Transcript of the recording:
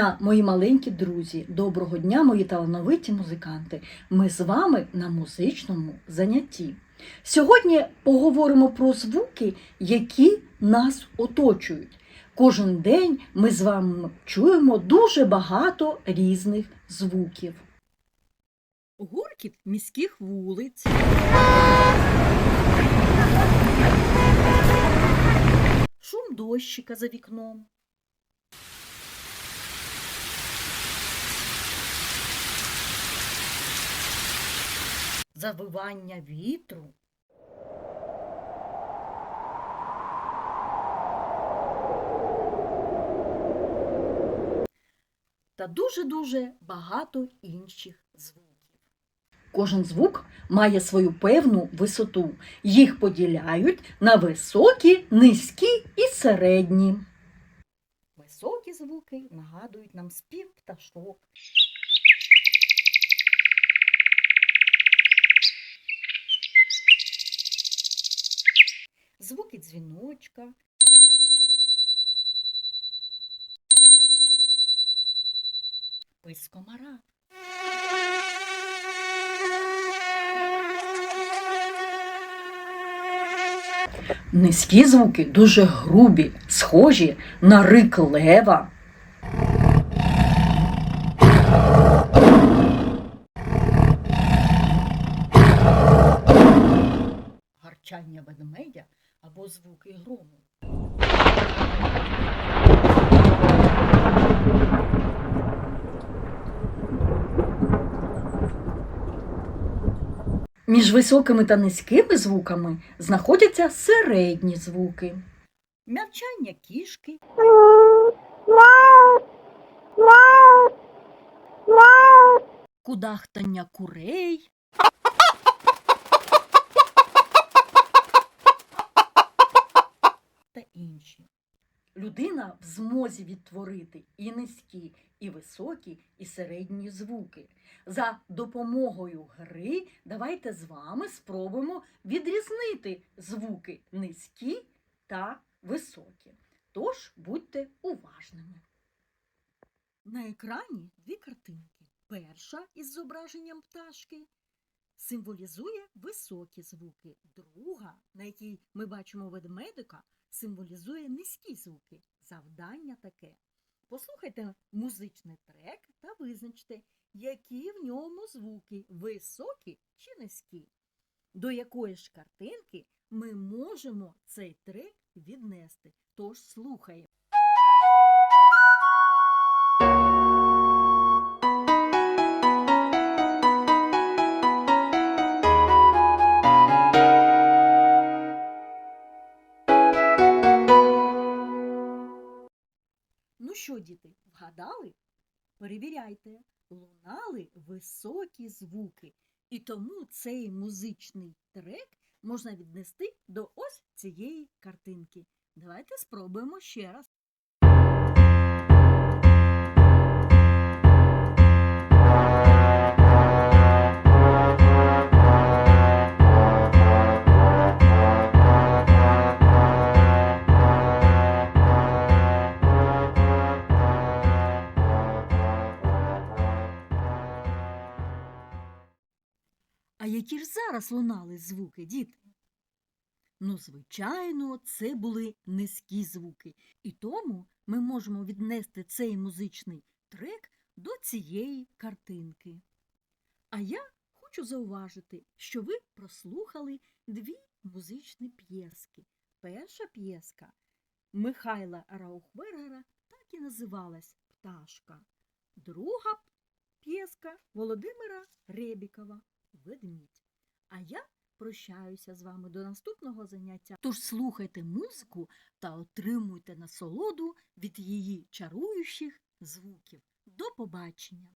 Дня, мої маленькі друзі! Доброго дня, мої талановиті музиканти! Ми з вами на музичному занятті. Сьогодні поговоримо про звуки, які нас оточують. Кожен день ми з вами чуємо дуже багато різних звуків. Гуркіт міських вулиць. Шум дощика за вікном. Завивання вітру. Та дуже-дуже багато інших звуків. Кожен звук має свою певну висоту. Їх поділяють на високі, низькі і середні. Високі звуки нагадують нам спів пташок. Звуки дзвіночка. Пис комара. Низькі звуки дуже грубі, схожі на рик лева. Гарчання ведмедя звуки грому. Між високими та низькими звуками знаходяться середні звуки. Мявчання кішки. Кудахтання курей. Інші. Людина в змозі відтворити і низькі, і високі, і середні звуки. За допомогою гри давайте з вами спробуємо відрізнити звуки низькі та високі. Тож будьте уважними. На екрані дві картинки. Перша із зображенням пташки символізує високі звуки. Друга, на якій ми бачимо ведмедика, символізує низькі звуки. Завдання таке. Послухайте музичний трек та визначте, які в ньому звуки високі чи низькі. До якої ж картинки ми можемо цей трек віднести. Тож слухаємо. Що, діти, вгадали? Перевіряйте, лунали високі звуки, і тому цей музичний трек можна віднести до ось цієї картинки. Давайте спробуємо ще раз. А які ж зараз лунали звуки, діти? Ну, звичайно, це були низькі звуки. І тому ми можемо віднести цей музичний трек до цієї картинки. А я хочу зауважити, що ви прослухали дві музичні п'єски. Перша п'єска Михайла Раухбергера так і називалась Пташка. Друга п'єска Володимира Ребікова Ведмідь. А я прощаюся з вами до наступного заняття. Тож слухайте музику та отримуйте насолоду від її чаруючих звуків. До побачення!